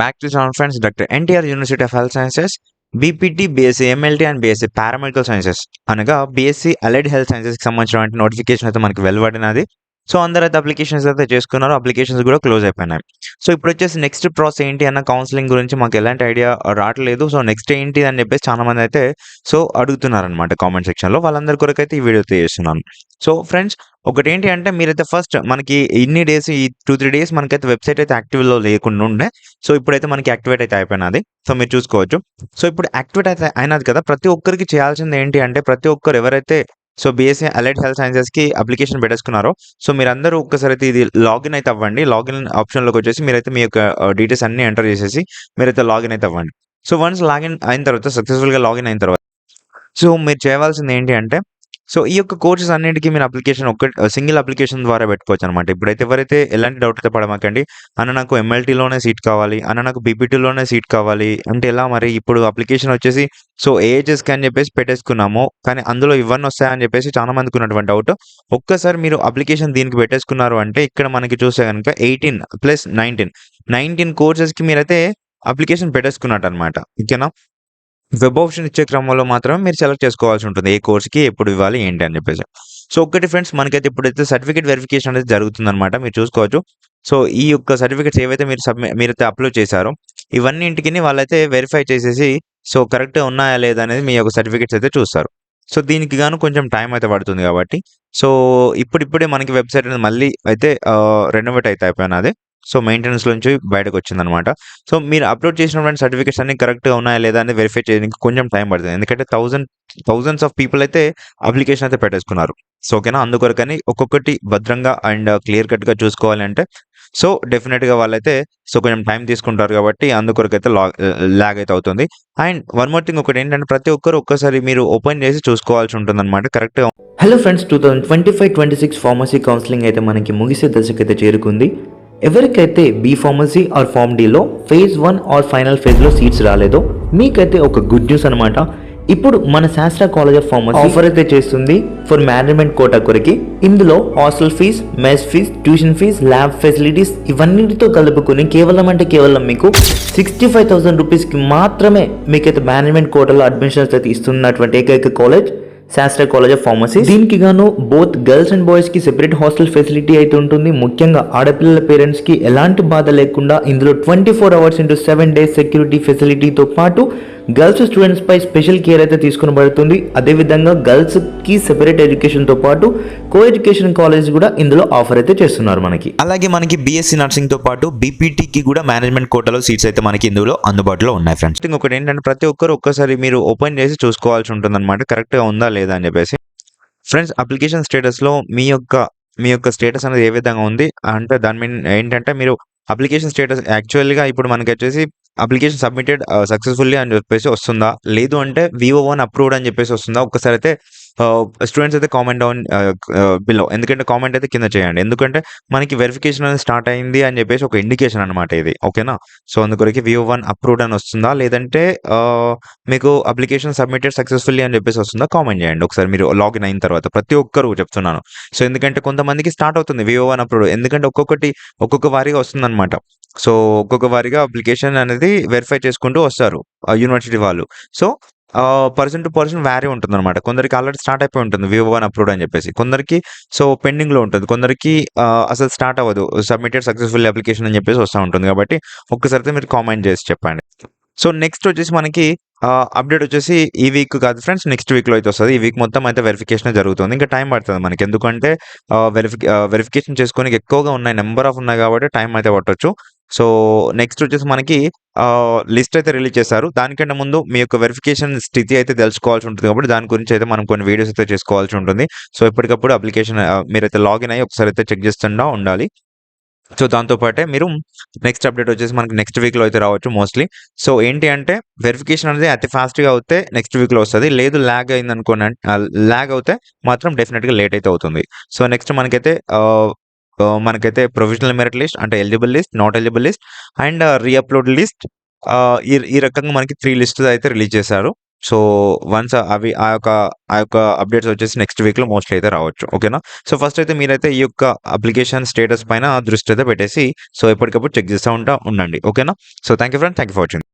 Back to sound friends doctor NTR university of health sciences BPT BSc MLT and BSc paramedical sciences అనగా BSc allied health సైన్సెస్కి సంబంధించిన notification అయితే మనకి వెలువడినది. So అందరైతే అయితే applications అయితే చేసుకున్నారు అప్లికేషన్స్ కూడా క్లోజ్ అయిపోయినాయి. సో ఇప్పుడు వచ్చేసి నెక్స్ట్ ప్రాసెస్ ఏంటి అన్న కౌన్సిలింగ్ గురించి మాకు ఎలాంటి ఐడియా రావట్లేదు. సో నెక్స్ట్ ఏంటి అని చెప్పేసి చాలా మంది అయితే సో అడుగుతున్నారనమాట కామెంట్ సెక్షన్లో వాళ్ళందరి కొరకు అయితే ఈ వీడియో చేస్తున్నాను సో ఫ్రెండ్స్ ఒకటి ఏంటి అంటే మీరైతే ఫస్ట్ మనకి ఇన్ని డేస్ ఈ టూ త్రీ డేస్ మనకైతే వెబ్సైట్ అయితే యాక్టివ్లో లేకుండా ఉండే. సో ఇప్పుడైతే మనకి యాక్టివేట్ అయితే అయిపోయినది సో మీరు చూసుకోవచ్చు. సో ఇప్పుడు యాక్టివేట్ అయితే అయినది కదా. ప్రతి ఒక్కరికి చేయాల్సింది ఏంటి అంటే ప్రతి ఒక్కరు ఎవరైతే సో బీఎస్సీ అలైడ్ హెల్త్ సైన్సెస్కి అప్లికేషన్ పెట్టేసుకున్నారు. సో మీరందరూ ఒక్కసారి అయితే ఇది లాగిన్ అయితే అవ్వండి. లాగిన్ ఆప్షన్లోకి వచ్చేసి మీరైతే మీ యొక్క డీటెయిల్స్ అన్ని ఎంటర్ చేసేసి మీరైతే లాగిన్ అయితే అవ్వండి. సో వన్స్ లాగిన్ అయిన తర్వాత సక్సెస్ఫుల్గా లాగిన్ అయిన తర్వాత సో మీరు చేయవలసింది ఏంటి అంటే సో ఈ యొక్క కోర్సెస్ అన్నింటికి మీరు అప్లికేషన్ ఒక సింగిల్ అప్లికేషన్ ద్వారా పెట్టుకోవచ్చు అనమాట ఇప్పుడైతే ఎవరైతే ఎలాంటి డౌట్ అయితే పడమాకండి అన్న నాకు ఎంఎల్టీలోనే సీట్ కావాలి అన్న నాకు బీపీటీలోనే సీట్ కావాలి అంటే ఎలా మరి ఇప్పుడు అప్లికేషన్ వచ్చేసి సో ఏజెస్కి అని చెప్పేసి పెట్టేసుకున్నాము కానీ అందులో ఇవన్నీ వస్తాయని చెప్పేసి చాలా మందికి ఉన్నటువంటి డౌట్ ఒక్కసారి మీరు అప్లికేషన్ దీనికి పెట్టేసుకున్నారు అంటే ఇక్కడ మనకి చూస్తే కనుక ఎయిటీన్ ప్లస్ నైన్టీన్. నైన్టీన్ కోర్సెస్కి మీరైతే అప్లికేషన్ పెట్టేసుకున్నట్టు అనమాట ఓకేనా? వెబ్ ఆప్షన్ ఇచ్చే క్రమంలో మాత్రమే మీరు సెలెక్ట్ చేసుకోవాల్సి ఉంటుంది. ఏ కోర్స్కి ఎప్పుడు ఇవ్వాలి ఏంటి అని చెప్పేసి. సో ఒక్కటి ఫ్రెండ్స్ మనకైతే ఇప్పుడైతే సర్టిఫికేట్ వెరిఫికేషన్ అనేది జరుగుతుందన్నమాట. మీరు చూసుకోవచ్చు. సో ఈ యొక్క సర్టిఫికేట్స్ ఏవైతే మీరు సబ్మి మీరైతే అప్లోడ్ చేశారో ఇవన్నీ ఇంటికి వాళ్ళైతే వెరిఫై చేసేసి సో కరెక్ట్గా ఉన్నాయా లేదా అనేది మీ యొక్క సర్టిఫికేట్స్ అయితే చూస్తారు. సో దీనికి గాను కొంచెం టైం అయితే పడుతుంది కాబట్టి. సో ఇప్పుడిప్పుడే మనకి వెబ్సైట్ అనేది మళ్ళీ అయితే రెనోవేట్ అయితే అయిపోయినది. సో మెయింటెనెన్స్ నుంచి బయటకు వచ్చిందనమాట సో మీరు అప్లోడ్ చేసినటువంటి సర్టిఫికేట్స్ అన్ని కరెక్ట్గా ఉన్నాయా లేదా అని వెరిఫై చేయడానికి కొంచెం టైం పడుతుంది. ఎందుకంటే థౌసండ్ థౌజండ్స్ ఆఫ్ పీపుల్ అయితే అప్లికేషన్ అయితే పెట్టేసుకున్నారు. సో ఓకేనా అందుకొరకని ఒక్కొక్కటి భద్రంగా అండ్ క్లియర్ కట్గా చూసుకోవాలి అంటే సో డెఫినెట్గా వాళ్ళైతే సో కొంచెం టైం తీసుకుంటారు కాబట్టి అందుకొరకు అయితే లా లాగ్ అయితే అవుతుంది. అండ్ వన్ మోర్ థింగ్ ఒకటి ఏంటంటే ప్రతి ఒక్కరు ఒక్కసారి మీరు ఓపెన్ చేసి చూసుకోవాల్సి ఉంటుంది అనమాట కరెక్ట్గా hello friends two thousand twenty five twenty six pharmacy counselling అయితే మనకి ముగిసే దశకైతే చేరుకుంది. ఎవరికైతే బీ ఫార్మసీ ఆర్ ఫార్మ్ డీలో ఫేజ్ వన్ ఆర్ ఫైనల్ ఫేజ్లో సీట్స్ రాలేదో మీకైతే ఒక గుడ్ న్యూస్ అనమాట ఇప్పుడు మన శాస్త్ర కాలేజ్ ఆఫ్ ఫార్మసీ ఆఫర్ అయితే చేస్తుంది ఫర్ మేనేజ్మెంట్ కోటా కొరకి. ఇందులో hostel fee mess fee tuition fee lab facilities ఇవన్నిటితో కలుపుకొని కేవలం అంటే కేవలం మీకు సిక్స్టీ ఫైవ్ థౌసండ్ రూపీస్కి మాత్రమే మీకైతే మేనేజ్మెంట్ కోటాలో అడ్మిషన్స్ అయితే ఇస్తున్నటువంటి ఏకైక కాలేజ్ శాస్త్ర కాలేజ్ ఆఫ్ ఫార్మసీ దీనికి గాను బోత్ గర్ల్స్ అండ్ బాయ్స్కి సెపరేట్ హాస్టల్ ఫెసిలిటీ అయితే ఉంటుంది. ముఖ్యంగా ఆడపిల్లల పేరెంట్స్కి ఎలాంటి బాధ లేకుండా ఇందులో twenty four hours into seven days security ఫెసిలిటీతో పాటు గర్ల్స్ స్టూడెంట్స్ పై స్పెషల్ కేర్ అయితే తీసుకునబడుతుంది. అదేవిధంగా గర్ల్స్కి సెపరేట్ ఎడ్యుకేషన్తో పాటు కో ఎడ్యుకేషన్ కాలేజ్ కూడా ఇందులో ఆఫర్ అయితే చేస్తున్నారు మనకి. అలాగే మనకి బీఎస్సీ నర్సింగ్తో పాటు బీపీటీకి కూడా మేనేజ్మెంట్ కోటాలో సీట్స్ అయితే మనకి ఇందులో అందుబాటులో ఉన్నాయి ఫ్రెండ్స్ ఇంకొకటి ఏంటంటే ప్రతి ఒక్కరు ఒక్కసారి మీరు ఓపెన్ చేసి చూసుకోవాల్సి ఉంటుంది అనమాట కరెక్ట్గా ఉందా లేదా అని చెప్పేసి. ఫ్రెండ్స్ అప్లికేషన్ స్టేటస్లో మీ యొక్క మీ యొక్క స్టేటస్ అనేది ఏ విధంగా ఉంది? అంటే దాని మీన్ ఏంటంటే మీరు అప్లికేషన్ స్టేటస్ యాక్చువల్గా ఇప్పుడు మనకి వచ్చేసి అప్లికేషన్ సబ్మిటెడ్ సక్సెస్ఫుల్లీ అని చెప్పేసి వస్తుందా? లేదు అంటే వివో వన్ అప్రూవ్డ్ అని చెప్పేసి వస్తుందా? ఒక్కసారి అయితే Uh, స్టూడెంట్స్ అయితే కామెంట్ డౌన్ బిలో ఎందుకంటే కామెంట్ అయితే కింద చేయండి. ఎందుకంటే మనకి వెరిఫికేషన్ అనేది స్టార్ట్ అయింది అని చెప్పేసి ఒక ఇండికేషన్ అనమాట ఇది. ఓకేనా సో అందుకొరకు వివో వన్ అప్రూవ్డ్ అని వస్తుందా? లేదంటే uh, మీకు అప్లికేషన్ సబ్మిటెడ్ సక్సెస్ఫుల్లీ అని చెప్పేసి వస్తుందా? కామెంట్ చేయండి. ఒకసారి మీరు లాగిన్ అయిన తర్వాత ప్రతి ఒక్కరు చెప్తున్నాను. సో ఎందుకంటే కొంతమందికి స్టార్ట్ అవుతుంది వివో వన్ అప్రూవ్డ్ ఎందుకంటే ఒక్కొక్కటి ఒక్కొక్క వారిగా వస్తుందన్నమాట. సో ఒక్కొక్క వారిగా అప్లికేషన్ అనేది వెరిఫై చేసుకుంటూ వస్తారు యూనివర్సిటీ వాళ్ళు. So person to person vary ఉంటుంది అనమాట కొందరికి ఆల్రెడీ స్టార్ట్ అయిపోయి ఉంటుంది. వివో వన్ అప్రూవ్డ్ అని చెప్పేసి. కొందరికి సో పెండింగ్లో ఉంటుంది. కొందరికి అసలు స్టార్ట్ అవ్వదు. సబ్మిటెడ్ సక్సెస్ఫుల్ అప్లికేషన్ అని చెప్పేసి వస్తూ ఉంటుంది కాబట్టి ఒక్కసారి అయితే మీరు కామెంట్ చేసి చెప్పండి. సో నెక్స్ట్ వచ్చేసి మనకి అప్డేట్ వచ్చేసి ఈ వీక్ కాదు ఫ్రెండ్స్ నెక్స్ట్ వీక్లో అయితే వస్తుంది. ఈ వీక్ మొత్తం అయితే వెరిఫికేషన్ జరుగుతుంది. ఇంకా టైం పడుతుంది మనకి. ఎందుకంటే వెరిఫి వెరిఫికేషన్ చేసుకోనికి ఎక్కువగా ఉన్నాయి. నెంబర్ ఆఫ్ ఉన్నాయి కాబట్టి టైం అయితే పట్టొచ్చు. సో నెక్స్ట్ వచ్చేసి మనకి లిస్ట్ అయితే రిలీజ్ చేశారు. దానికంటే ముందు మీ యొక్క వెరిఫికేషన్ స్థితి అయితే తెలుసుకోవాల్సి ఉంటుంది కాబట్టి దాని గురించి అయితే మనం కొన్ని వీడియోస్ అయితే చేసుకోవాల్సి ఉంటుంది. సో ఎప్పటికప్పుడు అప్లికేషన్ మీరైతే లాగిన్ అయ్యి ఒకసారి అయితే చెక్ చేస్తుండా ఉండాలి. సో దాంతో పాటే మీరు నెక్స్ట్ అప్డేట్ వచ్చేసి మనకి నెక్స్ట్ వీక్లో అయితే రావచ్చు మోస్ట్లీ సో ఏంటి అంటే వెరిఫికేషన్ అనేది అతి ఫాస్ట్గా అవుతే నెక్స్ట్ వీక్లో వస్తుంది. లేదు ల్యాగ్ అయింది అనుకోండి ల్యాగ్ అవుతే మాత్రం డెఫినెట్గా లేట్ అయితే అవుతుంది. సో నెక్స్ట్ మనకైతే Uh, మనకైతే ప్రొవిజనల్ మెరిట్ లిస్ట్ అంటే eligible list not eligible list and reupload list ఈ ఈ రకంగా మనకి త్రీ లిస్ట్ అయితే రిలీజ్ చేశారు. సో వన్స్ uh, అవి ఆ యొక్క ఆ యొక్క అప్డేట్స్ వచ్చేసి నెక్స్ట్ వీక్లో మోస్ట్లీ అయితే రావచ్చు. ఓకేనా సో ఫస్ట్ అయితే మీరైతే ఈ యొక్క అప్లికేషన్ స్టేటస్ పైన దృష్టి అయితే పెట్టేసి సో ఎప్పటికప్పుడు చెక్ చేస్తూ ఉంటా ఉండండి. ఓకేనా so thank you friend thank you for watching